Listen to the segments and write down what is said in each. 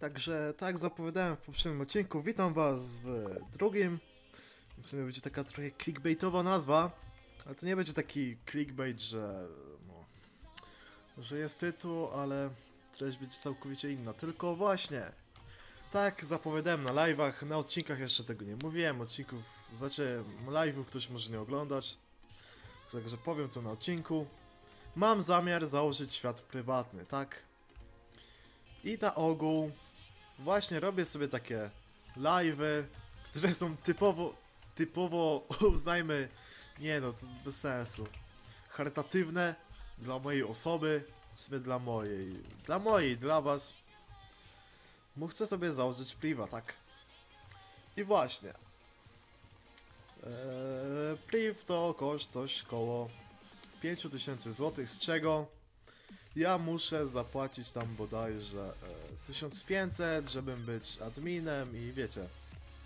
Także tak zapowiadałem w poprzednim odcinku, witam was w drugim. W sumie będzie taka trochę clickbaitowa nazwa, ale to nie będzie taki clickbait, że no, że jest tytuł, ale treść będzie całkowicie inna. Tylko właśnie, tak zapowiadałem na live'ach, na odcinkach jeszcze tego nie mówiłem, odcinków, znaczy live'ów ktoś może nie oglądać, także powiem to na odcinku. Mam zamiar założyć świat prywatny, tak? I na ogół właśnie robię sobie takie live'y, które są typowo, typowo uznajmy, nie no, to jest bez sensu. Charytatywne dla mojej osoby, w sumie dla mojej, dla mojej, dla was. Bo chcę sobie założyć priva, tak? I właśnie. Eee, to koszt coś koło 5000 zł, z czego ja muszę zapłacić tam bodajże e, 1500, żebym być adminem i wiecie.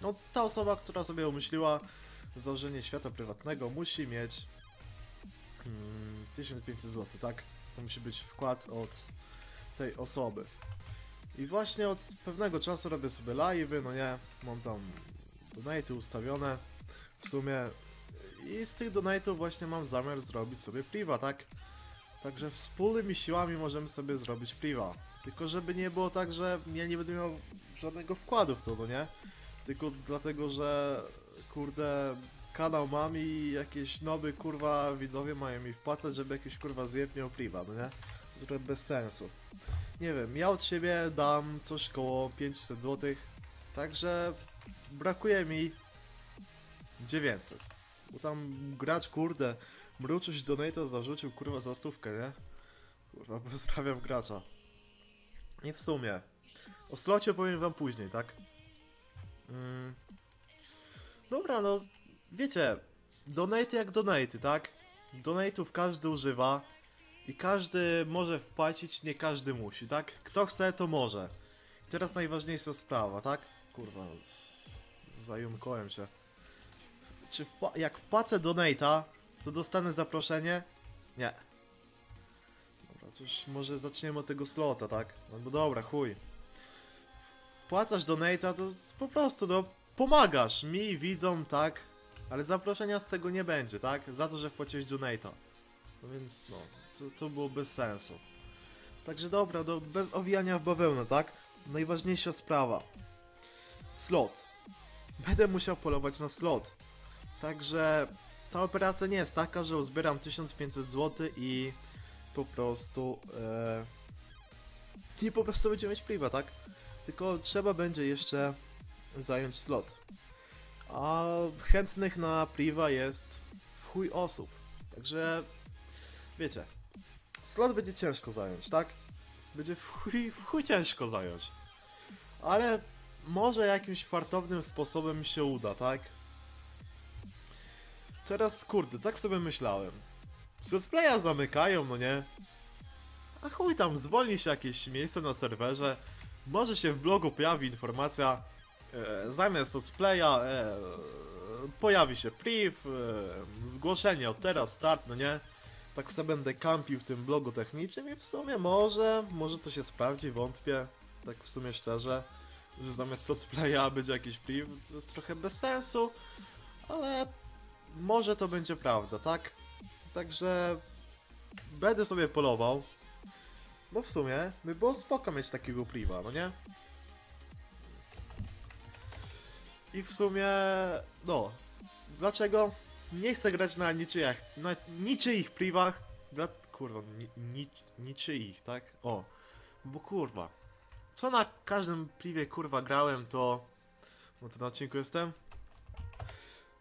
No ta osoba, która sobie umyśliła założenie świata prywatnego musi mieć mm, 1500 zł, tak? To musi być wkład od tej osoby. I właśnie od pewnego czasu robię sobie live'y, no nie, mam tam donaty ustawione w sumie i z tych donate'ów właśnie mam zamiar zrobić sobie priva, tak? Także wspólnymi siłami możemy sobie zrobić priva. Tylko żeby nie było tak, że ja nie będę miał żadnego wkładu w to, no nie? Tylko dlatego, że kurde kanał mam i jakieś noby kurwa widzowie mają mi wpłacać, żeby jakiś kurwa zjeb miał priva, no nie? To trochę bez sensu. Nie wiem, ja od siebie dam coś koło 500 zł, także brakuje mi 900. Bo tam gracz, kurde, mruczuś donata zarzucił, kurwa, za stówkę, nie? Kurwa, pozdrawiam gracza. I w sumie, o slocie powiem wam później, tak? Mm. Dobra, no, wiecie, donate jak donate, tak? Donate'ów każdy używa i każdy może wpłacić, nie każdy musi, tak? Kto chce, to może. Teraz najważniejsza sprawa, tak? Kurwa, z- zająkałem się. Czy wpła- jak wpłacę donate'a, to dostanę zaproszenie? Nie. Dobra, już może zaczniemy od tego slota, tak? No bo dobra, chuj. Płacasz donate'a, to po prostu, no, pomagasz mi, widzom, tak? Ale zaproszenia z tego nie będzie, tak? Za to, że wpłaciłeś donate'a. No więc, no, to, to było bez sensu. Także dobra, no, bez owijania w bawełnę, tak? Najważniejsza sprawa. Slot. Będę musiał polować na slot. Także ta operacja nie jest taka, że uzbieram 1500 zł i po prostu e, i po prostu będziemy mieć priva, tak? Tylko trzeba będzie jeszcze zająć slot. A chętnych na priva jest chuj osób. Także wiecie, slot będzie ciężko zająć, tak? Będzie w chuj, w chuj ciężko zająć. Ale może jakimś fartownym sposobem się uda, tak? Teraz kurde, tak sobie myślałem. Cosplaya zamykają, no nie? A chuj tam, zwolni się jakieś miejsce na serwerze. Może się w blogu pojawi informacja. E, zamiast cosplaya e, pojawi się priv, e, zgłoszenie od teraz, start, no nie? Tak sobie będę kampił w tym blogu technicznym i w sumie może, może to się sprawdzi, wątpię. Tak w sumie szczerze, że zamiast cosplaya będzie jakiś priv, to jest trochę bez sensu. Ale może to będzie prawda, tak? Także będę sobie polował. Bo w sumie by było spoko mieć takiego priva, no nie? I w sumie, no, dlaczego nie chcę grać na niczyjach, na niczyich privach? Dla, kurwa, ni, ni, niczyich, tak? O, bo kurwa, co na każdym privie kurwa grałem, to, bo to na odcinku jestem,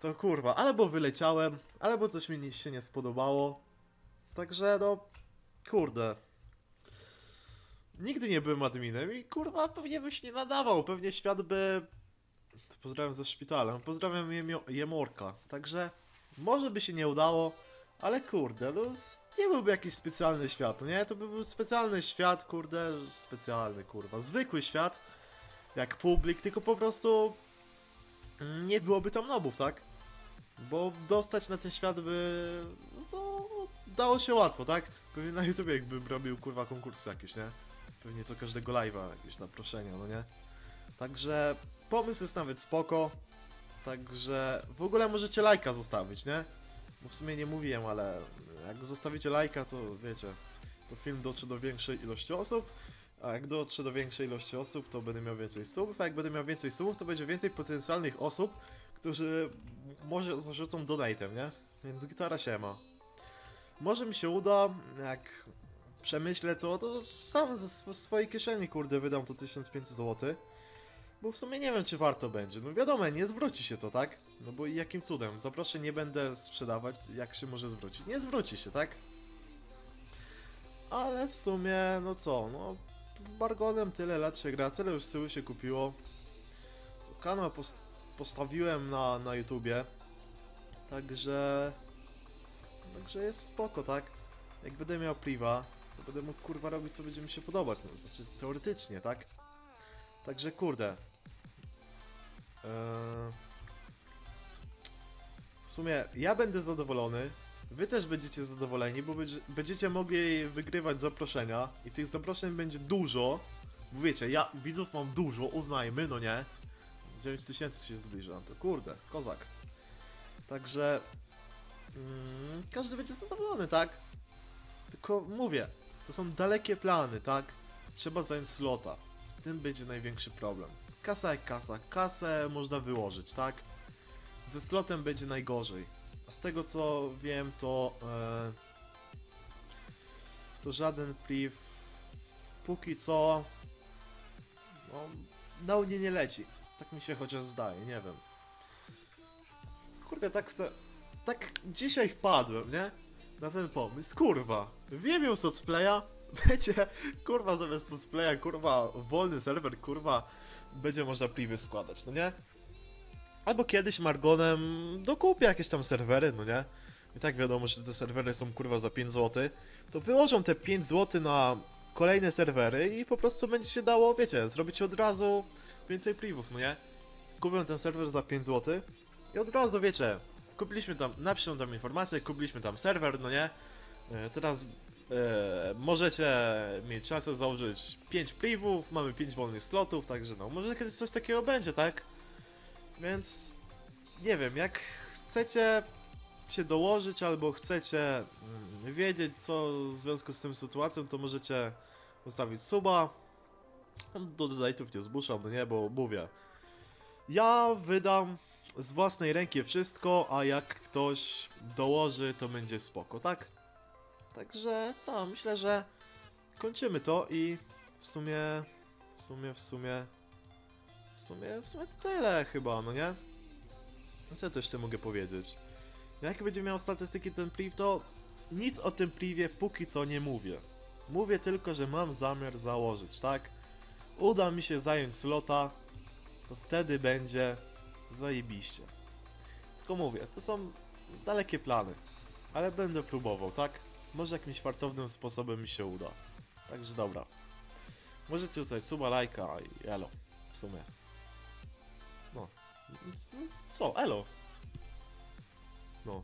to kurwa, albo wyleciałem, albo coś mi się nie spodobało. Także no, kurde. Nigdy nie byłem adminem i kurwa pewnie byś nie nadawał, pewnie świat by... Pozdrawiam ze szpitalem, pozdrawiam Jemorka. Także może by się nie udało, ale kurde, no nie byłby jakiś specjalny świat, no nie? To by był specjalny świat, kurde, specjalny kurwa, zwykły świat, jak publik, tylko po prostu nie byłoby tam nobów, tak? Bo dostać na ten świat by. No, dało się łatwo, tak? Pewnie na YouTube jakbym robił kurwa konkursy jakieś, nie? pewnie co każdego live'a jakieś zaproszenia, no nie? Także pomysł jest nawet spoko. Także w ogóle możecie lajka zostawić, nie? Bo w sumie nie mówiłem, ale jak zostawicie lajka, to wiecie, to film dotrze do większej ilości osób. A jak dotrze do większej ilości osób, to będę miał więcej subów, a jak będę miał więcej subów, to będzie więcej potencjalnych osób, którzy może zarzucą donatem, nie? Więc gitara się ma. Może mi się uda, jak przemyślę to, to sam ze sw- swojej kieszeni, kurde, wydam to 1500 zł. Bo w sumie nie wiem, czy warto będzie. No wiadomo, nie zwróci się to, tak? No bo jakim cudem? Zaproszeń nie będę sprzedawać, jak się może zwrócić? Nie zwróci się, tak? Ale w sumie, no co, no... Bargonem tyle lat się gra, tyle już syły się kupiło. Co, kanał post postawiłem na, na YouTubie. Także... Także jest spoko, tak? Jak będę miał priwa, to będę mógł kurwa robić co będzie mi się podobać, no znaczy teoretycznie, tak? Także kurde. Eee... W sumie ja będę zadowolony, wy też będziecie zadowoleni, bo będzie- będziecie mogli wygrywać zaproszenia i tych zaproszeń będzie dużo. Bo wiecie, ja widzów mam dużo, uznajmy, no nie? 9000 się zbliża, to kurde, kozak. Także mm, każdy będzie zadowolony, tak? Tylko mówię, to są dalekie plany, tak? Trzeba zająć slota. Z tym będzie największy problem. Kasa jak kasa. Kasę można wyłożyć, tak? Ze slotem będzie najgorzej. A z tego co wiem, to e, to żaden priv póki co no, na Unię nie leci. Tak mi się chociaż zdaje, nie wiem. Kurde, tak se, tak dzisiaj wpadłem, nie? Na ten pomysł. Kurwa, wiem ją Socplaya, będzie, kurwa, zamiast Socplaya, kurwa, wolny serwer, kurwa, będzie można privy składać, no nie? Albo kiedyś Margonem dokupię jakieś tam serwery, no nie? I tak wiadomo, że te serwery są kurwa za 5 zł. To wyłożą te 5 zł na kolejne serwery i po prostu będzie się dało, wiecie, zrobić od razu więcej privów, no nie? Kupię ten serwer za 5 zł i od razu, wiecie, kupiliśmy tam, napiszą tam informację, kupiliśmy tam serwer, no nie? E, Teraz e, możecie mieć szansę założyć 5 privów, mamy 5 wolnych slotów, także no, może kiedyś coś takiego będzie, tak? Więc nie wiem, jak chcecie się dołożyć albo chcecie mm, wiedzieć co w związku z tym sytuacją, to możecie zostawić suba. Do dodatków nie zmuszam, no nie, bo mówię. Ja wydam z własnej ręki wszystko, a jak ktoś dołoży, to będzie spoko, tak? Także co, myślę, że kończymy to i w sumie, w sumie, w sumie, w sumie, w sumie to tyle chyba, no nie? No Co ja to jeszcze mogę powiedzieć? Jak będzie miał statystyki ten priv, to nic o tym privie póki co nie mówię. Mówię tylko, że mam zamiar założyć, tak? Uda mi się zająć slota, to wtedy będzie zajebiście. Tylko mówię, to są dalekie plany, ale będę próbował, tak? Może jakimś fartownym sposobem mi się uda. Także dobra. Możecie zostawić suba, lajka i elo. W sumie. No. No, Co? Elo. No.